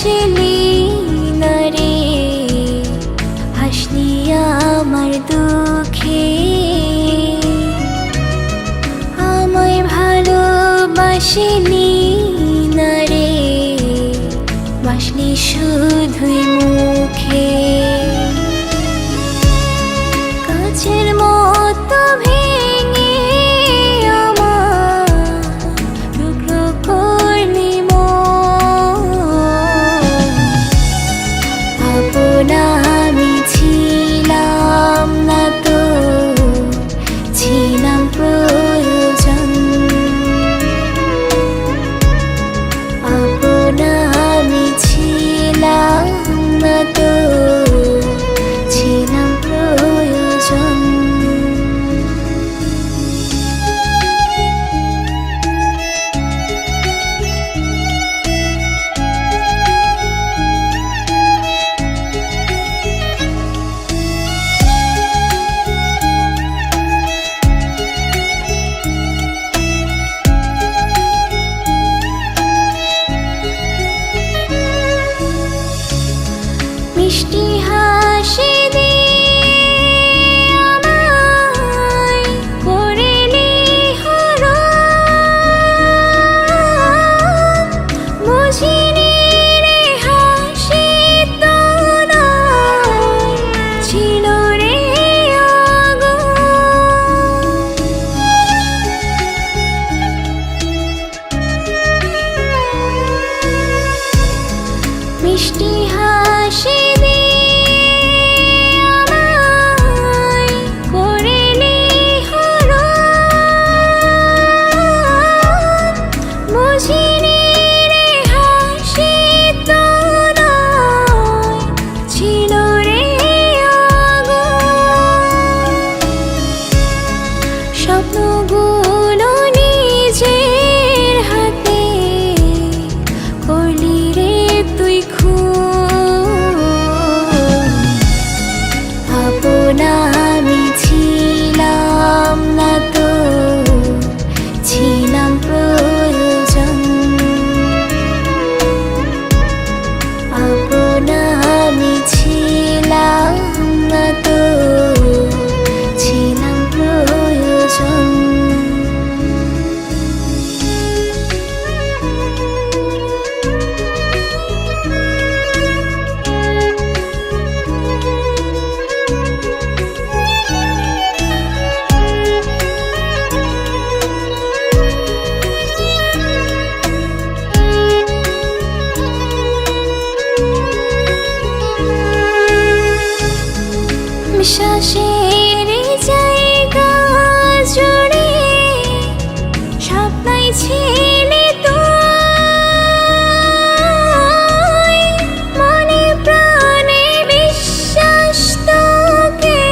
হাসলি না রে? হাসলি আমার দুঃখে। আমায় ভালোবাসিলি না রে? বাসলি শুধুই মুখে। স্বপ্নগুলো নিঃশ্বাসের জায়গা জুড়ে স্বপ্নাই ছিলে মনে প্রাণে বিশ্বাস তোকে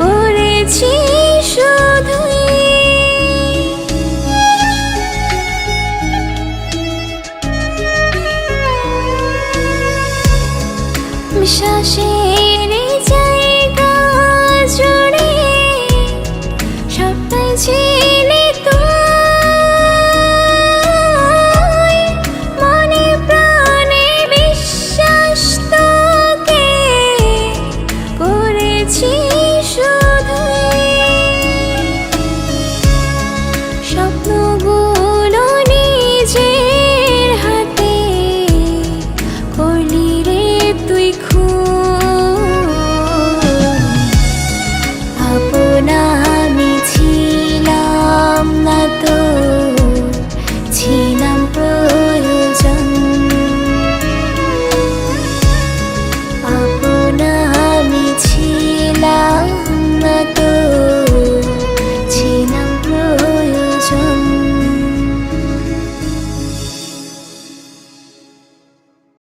করেছি বিশ্বাসের